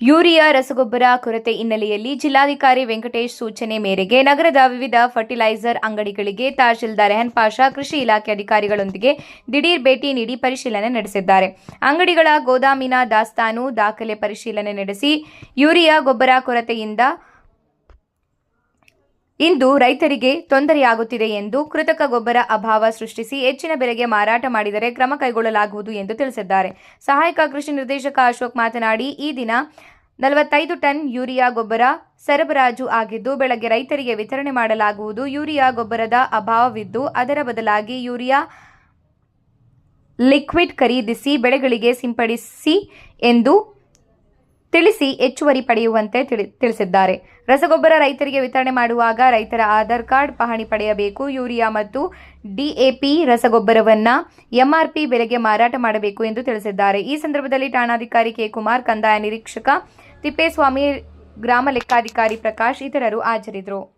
Urea ರಸಗೊಬ್ಬರ ಕೊರತೆ ಹಿನ್ನೆಲೆಯಲ್ಲಿ ಜಿಲ್ಲಾಧಿಕಾರಿ ವೆಂಕಟೇಶ್ ಸೂಚನೆ ಮೇರೆಗೆ ನಗರದ ವಿವಿಧ ಫರ್ಟಿಲೈಸರ್ ಅಂಗಡಿಗಳಿಗೆ ತಹಶೀಲ್ದಾರ್ ರೆಹನ್ ಪಾಷಾ, ಕೃಷಿ ಇಲಾಖೆ ಅಧಿಕಾರಿಗಳೊಂದಿಗೆ ದಿಢೀರ್ ಭೇಟಿ ನೀಡಿ ಪರಿಶೀಲನೆ ನಡೆಸಿದ್ದಾರೆ. ಅಂಗಡಿಗಳ ಗೋದಾಮಿನ ದಾಸ್ತಾನು ದಾಖಲೆ ಪರಿಶೀಲನೆ ನಡೆಸಿ ಯೂರಿಯಾ ಗೊಬ್ಬರ ಕೊರತೆಯಿಂದ ಇಂದು ರೈತರಿಗೆ ತೊಂದರೆಯಾಗುತ್ತಿದೆ ಎಂದು ಕೃತಕ ಗೊಬ್ಬರ ಅಭಾವ ಸೃಷ್ಟಿಸಿ ಹೆಚ್ಚಿನ ಬೆಲೆಗೆ ಮಾರಾಟ ಮಾಡಿದರೆ ಕ್ರಮ ಕೈಗೊಳ್ಳಲಾಗುವುದು ಎಂದು ತಿಳಿಸಿದ್ದಾರೆ. ಸಹಾಯಕ ಕೃಷಿ ನಿರ್ದೇಶಕ ಅಶೋಕ್ ಮಾತನಾಡಿ, ಈ ದಿನ ನಲವತ್ತೈದು ಟನ್ ಯೂರಿಯಾ ಗೊಬ್ಬರ ಸರಬರಾಜು ಆಗಿದ್ದು, ಬೆಳಗ್ಗೆ ರೈತರಿಗೆ ವಿತರಣೆ ಮಾಡಲಾಗುವುದು. ಯೂರಿಯಾ ಗೊಬ್ಬರದ ಅಭಾವವಿದ್ದು, ಅದರ ಬದಲಾಗಿ ಯೂರಿಯಾ ಲಿಕ್ವಿಡ್ ಖರೀದಿಸಿ ಬೆಳೆಗಳಿಗೆ ಸಿಂಪಡಿಸಿ ಎಂದು ತಿಳಿಸಿ ಹೆಚ್ಚುವರಿ ಪಡೆಯುವಂತೆ ತಿಳಿ- ತಿಳಿಸಿದ್ದಾರೆ. ರಸಗೊಬ್ಬರ ರೈತರಿಗೆ ವಿತರಣೆ ಮಾಡುವಾಗ ರೈತರ ಆಧಾರ್ ಕಾರ್ಡ್ ಪಹಣಿ ಪಡೆಯಬೇಕು. ಯೂರಿಯಾ ಮತ್ತು ಡಿಎಪಿ ರಸಗೊಬ್ಬರವನ್ನ ಎಂಆರ್ಪಿ ಬೆಲೆಗೆ ಮಾರಾಟ ಮಾಡಬೇಕು ಎಂದು ತಿಳಿಸಿದ್ದಾರೆ. ಈ ಸಂದರ್ಭದಲ್ಲಿ ಠಾಣಾಧಿಕಾರಿ ಕೆ ಕುಮಾರ್, ಕಂದಾಯ ನಿರೀಕ್ಷಕ ತಿಪ್ಪೇಸ್ವಾಮಿ, ಗ್ರಾಮ ಲೆಕ್ಕಾಧಿಕಾರಿ ಪ್ರಕಾಶ್ ಇತರರು ಹಾಜರಿದ್ದರು.